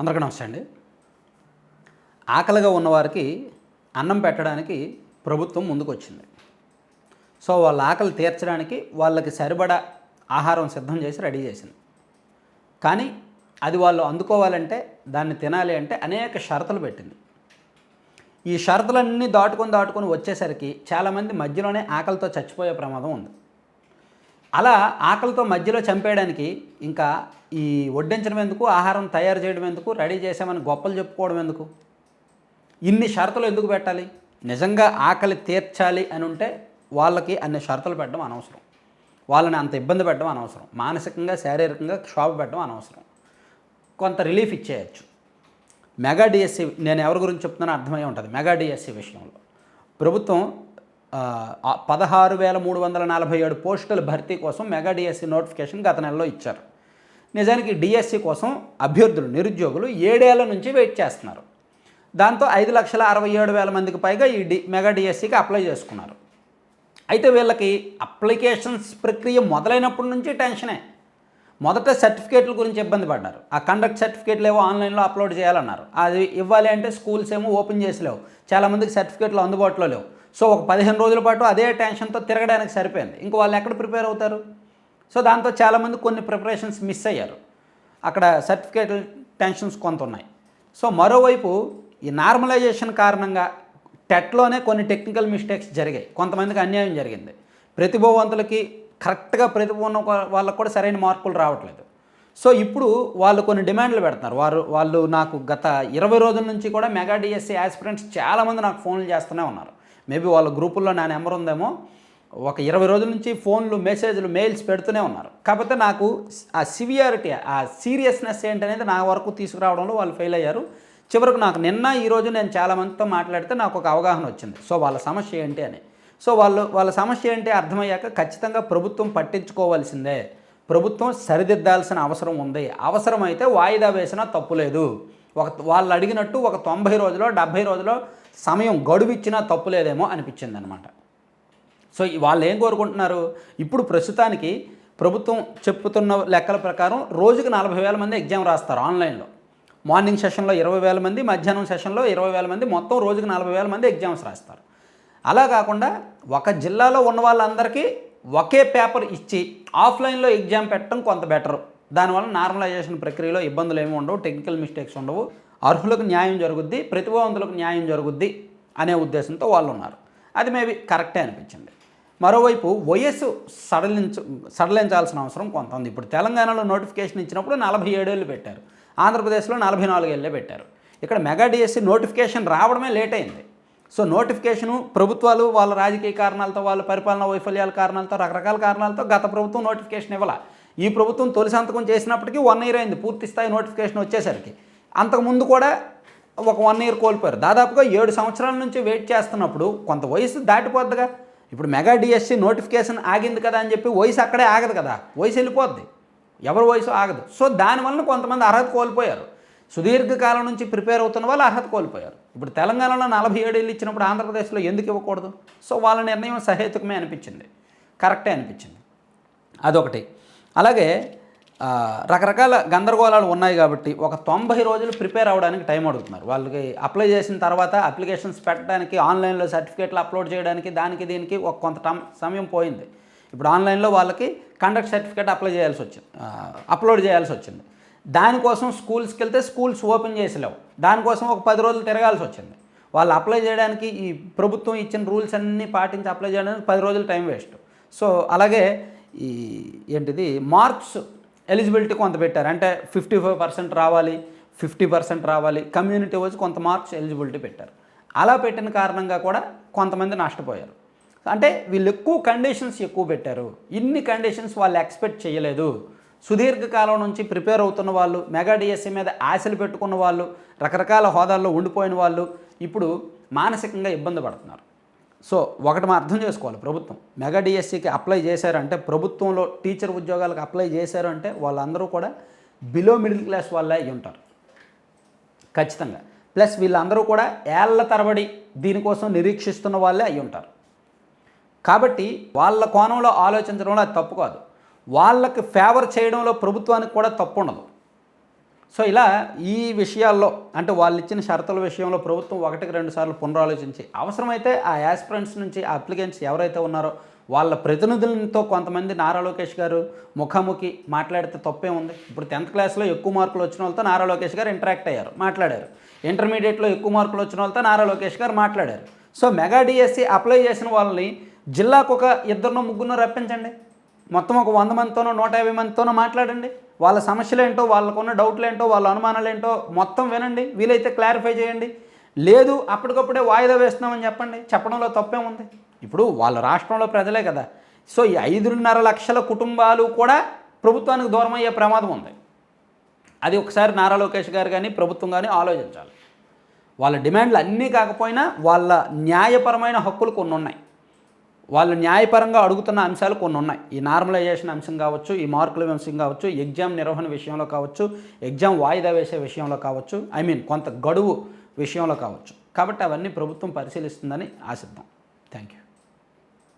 అందరికీ నమస్తే అండి. ఆకలిగా ఉన్నవారికి అన్నం పెట్టడానికి ప్రభుత్వం ముందుకొచ్చింది. సో వాళ్ళ ఆకలి తీర్చడానికి వాళ్ళకి సరిపడా ఆహారం సిద్ధం చేసి రెడీ చేసింది. కానీ అది వాళ్ళు అందుకోవాలంటే దాన్ని తినాలి అంటే అనేక షరతులు పెట్టింది. ఈ షరతులన్నీ దాటుకొని దాటుకొని వచ్చేసరికి చాలామంది మధ్యలోనే ఆకలితో చచ్చిపోయే ప్రమాదం ఉంది. అలా ఆకలితో మధ్యలో చంపేయడానికి ఇంకా ఈ వడ్డించడం ఎందుకు ఆహారం తయారు చేయడం ఎందుకు రెడీ చేసామని గొప్పలు చెప్పుకోవడం ఎందుకు? ఇన్ని షరతులు ఎందుకు పెట్టాలి? నిజంగా ఆకలి తీర్చాలి అని ఉంటే వాళ్ళకి అన్ని షరతులు పెట్టడం అనవసరం. వాళ్ళని అంత ఇబ్బంది పెట్టడం అనవసరం. మానసికంగా శారీరకంగా క్షోభ పెట్టడం అనవసరం. కొంత రిలీఫ్ ఇచ్చేయచ్చు. మెగా డిఎస్సి నేను ఎవరి గురించి చెప్తున్నానో అర్థమై ఉంటుంది మెగా డిఎస్సి విషయంలో. ప్రభుత్వం పదహారు వేల మూడు వందల నలభై ఏడు పోస్టుల భర్తీ కోసం మెగా డిఎస్సి నోటిఫికేషన్ గత నెలలో ఇచ్చారు. నిజానికి డిఎస్సి కోసం అభ్యర్థులు నిరుద్యోగులు ఏడేళ్ళ నుంచి వెయిట్ చేస్తున్నారు. దాంతో ఐదు లక్షల అరవై ఏడు వేల మందికి పైగా ఈ డి మెగా డిఎస్సికి అప్లై చేసుకున్నారు. అయితే వీళ్ళకి అప్లికేషన్స్ ప్రక్రియ మొదలైనప్పటి నుంచి టెన్షనే. మొదట సర్టిఫికేట్ల గురించి ఇబ్బంది పడ్డారు. ఆ కండక్ట్ సర్టిఫికేట్లు ఏవో ఆన్లైన్లో అప్లోడ్ చేయాలన్నారు. అది ఇవ్వాలి అంటే స్కూల్స్ ఏమో ఓపెన్ చేసి లేవు. చాలామందికి సర్టిఫికేట్లు అందుబాటులో లేవు. సో ఒక పదిహేను రోజుల పాటు అదే టెన్షన్తో తిరగడానికి సరిపోయింది. ఇంక వాళ్ళు ఎక్కడ ప్రిపేర్ అవుతారు? సో దాంతో చాలామంది కొన్ని ప్రిపరేషన్స్ మిస్ అయ్యారు. అక్కడ సర్టిఫికేట్ టెన్షన్స్ కొంత ఉన్నాయి. సో మరోవైపు ఈ నార్మలైజేషన్ కారణంగా టెట్లోనే కొన్ని టెక్నికల్ మిస్టేక్స్ జరిగాయి. కొంతమందికి అన్యాయం జరిగింది. ప్రతిభావంతులకి కరెక్ట్గా ప్రతిభ ఉన్న వాళ్ళకు కూడా సరైన మార్కులు రావట్లేదు. సో ఇప్పుడు వాళ్ళు కొన్ని డిమాండ్లు పెడుతున్నారు. వారు వాళ్ళు నాకు గత ఇరవై రోజుల నుంచి కూడా మెగా డిఎస్సి ఆస్పిరెంట్స్ చాలామంది నాకు ఫోన్లు చేస్తూనే ఉన్నారు. మేబీ వాళ్ళ గ్రూపుల్లో నా నెంబర్ ఉందేమో ఒక ఇరవై రోజుల నుంచి ఫోన్లు మెసేజ్లు మెయిల్స్ పెడుతూనే ఉన్నారు. కాకపోతే నాకు ఆ సివియారిటీ ఆ సీరియస్నెస్ ఏంటనేది నా వరకు తీసుకురావడంలో వాళ్ళు ఫెయిల్ అయ్యారు. చివరకు నాకు నిన్న ఈరోజు నేను చాలామందితో మాట్లాడితే నాకు ఒక అవగాహన వచ్చింది. సో వాళ్ళ సమస్య ఏంటి అని. సో వాళ్ళు వాళ్ళ సమస్య ఏంటి అర్థమయ్యాక ఖచ్చితంగా ప్రభుత్వం పట్టించుకోవాల్సిందే. ప్రభుత్వం సరిదిద్దాల్సిన అవసరం ఉంది. అవసరమైతే వాయిదా వేసినా తప్పులేదు. ఒక వాళ్ళు అడిగినట్టు ఒక తొంభై రోజులో డెబ్భై రోజులో సమయం గడువు ఇచ్చినా తప్పులేదేమో అనిపించింది అనమాట సో వాళ్ళు ఏం కోరుకుంటున్నారు? ఇప్పుడు ప్రస్తుతానికి ప్రభుత్వం చెప్పుతున్న లెక్కల ప్రకారం రోజుకి నలభై వేల మంది ఎగ్జామ్ రాస్తారు ఆన్లైన్లో. మార్నింగ్ సెషన్లో ఇరవై వేల మంది మధ్యాహ్నం సెషన్లో ఇరవై వేల మంది మొత్తం రోజుకి నలభై వేల మంది ఎగ్జామ్స్ రాస్తారు. అలా కాకుండా ఒక జిల్లాలో ఉన్న వాళ్ళందరికీ ఒకే పేపర్ ఇచ్చి ఆఫ్లైన్లో ఎగ్జామ్ పెట్టడం కొంత బెటర్. దానివల్ల నార్మలైజేషన్ ప్రక్రియలో ఇబ్బందులు ఏమి ఉండవు టెక్నికల్ మిస్టేక్స్ ఉండవు అర్హులకు న్యాయం జరుగుద్ది ప్రతిభావంతులకు న్యాయం జరుగుద్ది అనే ఉద్దేశంతో వాళ్ళు ఉన్నారు అది మేబీ కరెక్టే అనిపించింది. మరోవైపు వయస్సు సడలించ సడలించాల్సిన అవసరం కొంత ఉంది. ఇప్పుడు తెలంగాణలో నోటిఫికేషన్ ఇచ్చినప్పుడు నలభై ఏడేళ్ళు పెట్టారు. ఆంధ్రప్రదేశ్లో నలభై నాలుగేళ్ళే పెట్టారు. ఇక్కడ మెగా డిఎస్సి నోటిఫికేషన్ రావడమే లేట్ అయింది. సో నోటిఫికేషను ప్రభుత్వాలు వాళ్ళ రాజకీయ కారణాలతో వాళ్ళ పరిపాలన వైఫల్యాల కారణాలతో రకరకాల కారణాలతో గత ప్రభుత్వం నోటిఫికేషన్ ఇవ్వాల. ఈ ప్రభుత్వం తొలి సంతకం చేసినప్పటికీ వన్ ఇయర్ అయింది. పూర్తి స్థాయి నోటిఫికేషన్ వచ్చేసరికి. అంతకుముందు కూడా ఒక వన్ ఇయర్ కోల్పోయారు. దాదాపుగా ఏడు సంవత్సరాల నుంచి వెయిట్ చేస్తున్నప్పుడు కొంత వయసు దాటిపోద్దిగా. ఇప్పుడు మెగా డిఎస్సి నోటిఫికేషన్ ఆగింది కదా అని చెప్పి వయసు అక్కడే ఆగదు కదా. వయసు వెళ్ళిపోద్ది. ఎవరి వయసు ఆగదు. సో దానివల్ల కొంతమంది అర్హత కోల్పోయారు. సుదీర్ఘకాలం నుంచి ప్రిపేర్ అవుతున్న వాళ్ళు అర్హత కోల్పోయారు. ఇప్పుడు తెలంగాణలో నలభై ఏడు ఏళ్ళు ఇచ్చినప్పుడు ఆంధ్రప్రదేశ్లో ఎందుకు ఇవ్వకూడదు? సో వాళ్ళ నిర్ణయం సహేతుకమే అనిపించింది. కరెక్టే అనిపించింది. అదొకటి. అలాగే రకరకాల గందరగోళాలు ఉన్నాయి కాబట్టి ఒక తొంభై రోజులు ప్రిపేర్ అవ్వడానికి టైం అడుగుతున్నారు. వాళ్ళకి అప్లై చేసిన తర్వాత అప్లికేషన్స్ పెట్టడానికి ఆన్లైన్లో సర్టిఫికేట్లు అప్లోడ్ చేయడానికి దానికి దీనికి ఒక కొంత సమయం పోయింది. ఇప్పుడు ఆన్లైన్లో వాళ్ళకి కండక్ట్ సర్టిఫికేట్ అప్లై చేయాల్సి వచ్చింది. అప్లోడ్ చేయాల్సి వచ్చింది. దానికోసం స్కూల్స్కి వెళ్తే స్కూల్స్ ఓపెన్ చేసలేవు. దానికోసం ఒక పది రోజులు తిరగాల్సి వచ్చింది. వాళ్ళు అప్లై చేయడానికి ఈ ప్రభుత్వం ఇచ్చిన రూల్స్ అన్నీ పాటించి అప్లై చేయడానికి పది రోజులు టైం వేస్ట్. సో అలాగే ఈ ఏంటిది మార్క్స్ ఎలిజిబిలిటీ కొంత పెట్టారు. అంటే ఫిఫ్టీ ఫైవ్ పర్సెంట్ రావాలి ఫిఫ్టీ పర్సెంట్ రావాలి కమ్యూనిటీ వచ్చి కొంత మార్క్స్ ఎలిజిబిలిటీ పెట్టారు. అలా పెట్టిన కారణంగా కూడా కొంతమంది నష్టపోయారు. అంటే వీళ్ళు ఎక్కువ కండిషన్స్ ఎక్కువ పెట్టారు. ఇన్ని కండిషన్స్ వాళ్ళు ఎక్స్పెక్ట్ చేయలేదు. సుదీర్ఘకాలం నుంచి ప్రిపేర్ అవుతున్న వాళ్ళు మెగా డిఎస్సీ మీద ఆశలు పెట్టుకున్న వాళ్ళు రకరకాల హోదాల్లో ఉండిపోయిన వాళ్ళు ఇప్పుడు మానసికంగా ఇబ్బంది పడుతున్నారు. సో ఒకటి మనం అర్థం చేసుకోవాలి ప్రభుత్వం. మెగా డిఎస్సికి అప్లై చేశారంటే ప్రభుత్వంలో టీచర్ ఉద్యోగాలకు అప్లై చేశారు అంటే వాళ్ళందరూ కూడా బిలో మిడిల్ క్లాస్ వాళ్ళే అయి ఉంటారు. ఖచ్చితంగా. ప్లస్ వీళ్ళందరూ కూడా ఏళ్ళ తరబడి దీనికోసం నిరీక్షిస్తున్న వాళ్ళే అయి ఉంటారు. కాబట్టి వాళ్ళ కోణంలో ఆలోచించడంలో అది తప్పు కాదు. వాళ్ళకి ఫేవర్ చేయడంలో ప్రభుత్వానికి కూడా తప్పు ఉండదు. సో ఇలా ఈ విషయాల్లో అంటే వాళ్ళు ఇచ్చిన షరతుల విషయంలో ప్రభుత్వం ఒకటికి రెండు సార్లు పునరాలోచించి అవసరమైతే ఆ యాస్పిరెంట్స్ నుంచి ఆ అప్లికెంట్స్ ఎవరైతే ఉన్నారో వాళ్ళ ప్రతినిధులతో కొంతమంది నారా లోకేష్ గారు ముఖాముఖి మాట్లాడితే తప్పే ఉంది. ఇప్పుడు టెన్త్ క్లాస్లో ఎక్కువ మార్కులు వచ్చిన వాళ్ళతో నారా లోకేష్ గారు ఇంటరాక్ట్ అయ్యారు మాట్లాడారు. ఇంటర్మీడియట్లో ఎక్కువ మార్కులు వచ్చిన వాళ్ళతో నారా లోకేష్ గారు మాట్లాడారు. సో మెగా డిఎస్సి అప్లై చేసిన వాళ్ళని జిల్లాకు ఒక ఇద్దరినో ముగ్గురునో రప్పించండి. మొత్తం ఒక వంద మందితోనో నూట యాభై మందితోనో మాట్లాడండి. వాళ్ళ సమస్యలు ఏంటో వాళ్ళకున్న డౌట్లు ఏంటో వాళ్ళ అనుమానాలు ఏంటో మొత్తం వినండి. వీలైతే క్లారిఫై చేయండి. లేదు అప్పటికప్పుడే వాయిదా వేస్తున్నామని చెప్పండి. చెప్పడంలో తప్పేముంది ఇప్పుడు వాళ్ళ రాష్ట్రంలో ప్రజలే కదా. సో ఈ ఐదున్నర లక్షల కుటుంబాలు కూడా ప్రభుత్వానికి దూరం అయ్యే ప్రమాదం ఉంది. అది ఒకసారి నారా లోకేష్ గారు కానీ ప్రభుత్వం కానీ ఆలోచించాలి. వాళ్ళ డిమాండ్లు అన్నీ కాకపోయినా వాళ్ళ న్యాయపరమైన హక్కులు కొన్ని ఉన్నాయి వాళ్ళు న్యాయపరంగా అడుగుతున్న అంశాలు కొన్ని ఉన్నాయి. ఈ నార్మలైజేషన్ అంశం కావచ్చు ఈ మార్కుల అంశం కావచ్చు ఎగ్జామ్ నిర్వహణ విషయంలో కావచ్చు ఎగ్జామ్ వాయిదా వేసే విషయంలో కావచ్చు ఐ మీన్ కొంత గడువు విషయంలో కావచ్చు. కాబట్టి అవన్నీ ప్రభుత్వం పరిశీలిస్తుందని ఆశిద్దాం. Thank you